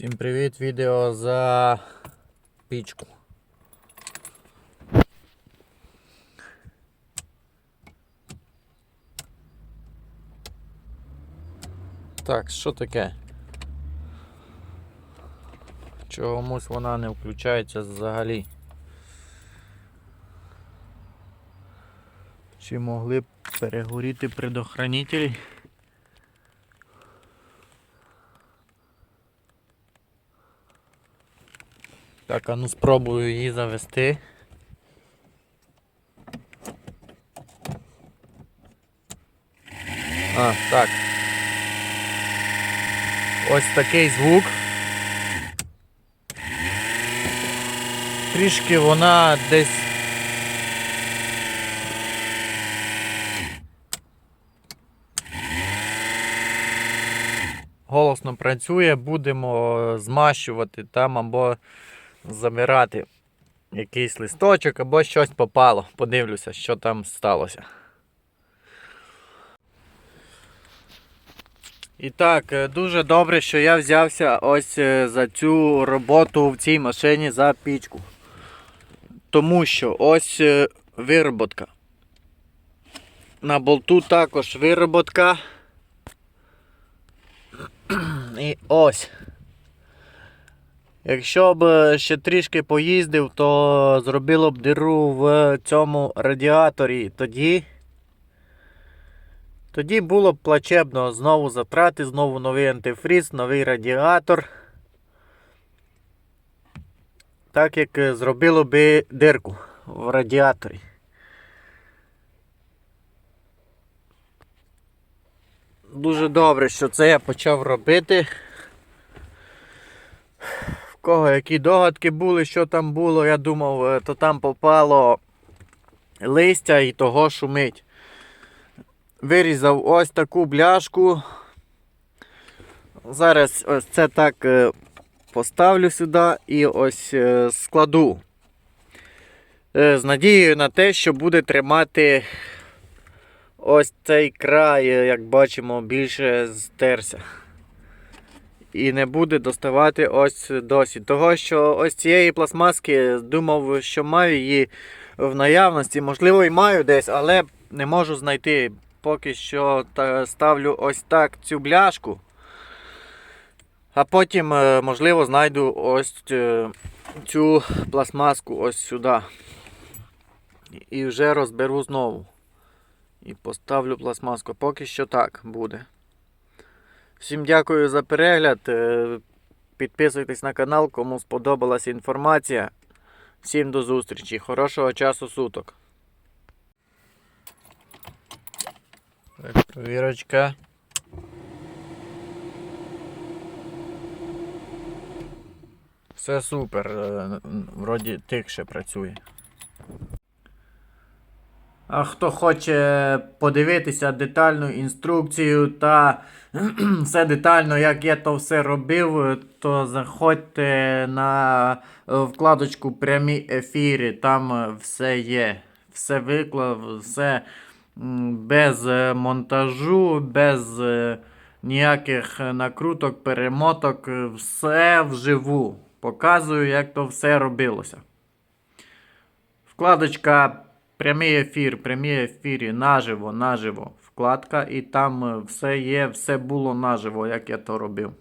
Всім привіт, відео за пічку. Так, що таке? Чомусь вона не включається взагалі. Чи могли б перегоріти предохранителі? Так, а ну спробую її завести. А, так. Ось такий звук. Трішки вона десь. Голосно працює, будемо змащувати там або забирати якийсь листочок або щось попало. Подивлюся, що там сталося. І так, е, дуже добре, що я взявся ось е, за цю роботу в цій машині за пічку. Тому що ось е, вироботка. На болту також вироботка. І ось. Якщо б е, ще трішки поїздив, то зробило б диру в цьому радіаторі. Тоді тоді було б плачебно знову затрати, знову новий антифріз, новий радіатор. Так як е, зробило би дирку в радіаторі. Дуже добре, що це я почав робити. Кого які догадки були, що там було, я думав, е, то там попало листя і того шумить. Вирізав ось таку бляшку. Зараз ось це так е, поставлю сюди і ось е, складу. З надією на те, що буде тримати ось цей край, як бачимо, більше стерся. І не буде доставати ось досі. Того, що ось цієї пластмаски думав, що маю її в наявності. Можливо, і маю десь, але не можу знайти. Поки що та- ставлю ось так цю бляшку. А потім, е, можливо, знайду ось е, цю пластмаску ось сюди. І вже розберу знову. І поставлю пластмаску. Поки що так буде. Всім дякую за перегляд. Е, Підписуйтесь на канал, кому сподобалась інформація. Всім до зустрічі. Хорошого часу суток. Так, Провірочка. Все супер. е, Вроді тихше працює. Хто хоче подивитися детальну інструкцію та все детально, як я то все робив, то заходьте на е, вкладочку прямі ефіри. Там е, все є. Все виклав, все без е, монтажу, без ніяких накруток, перемоток, все вживу. Показую, як то все робилося. Вкладочка прямий ефір, прямий ефірі, наживо, наживо. Вкладка, і там е, все є, все було наживо, як я то робив.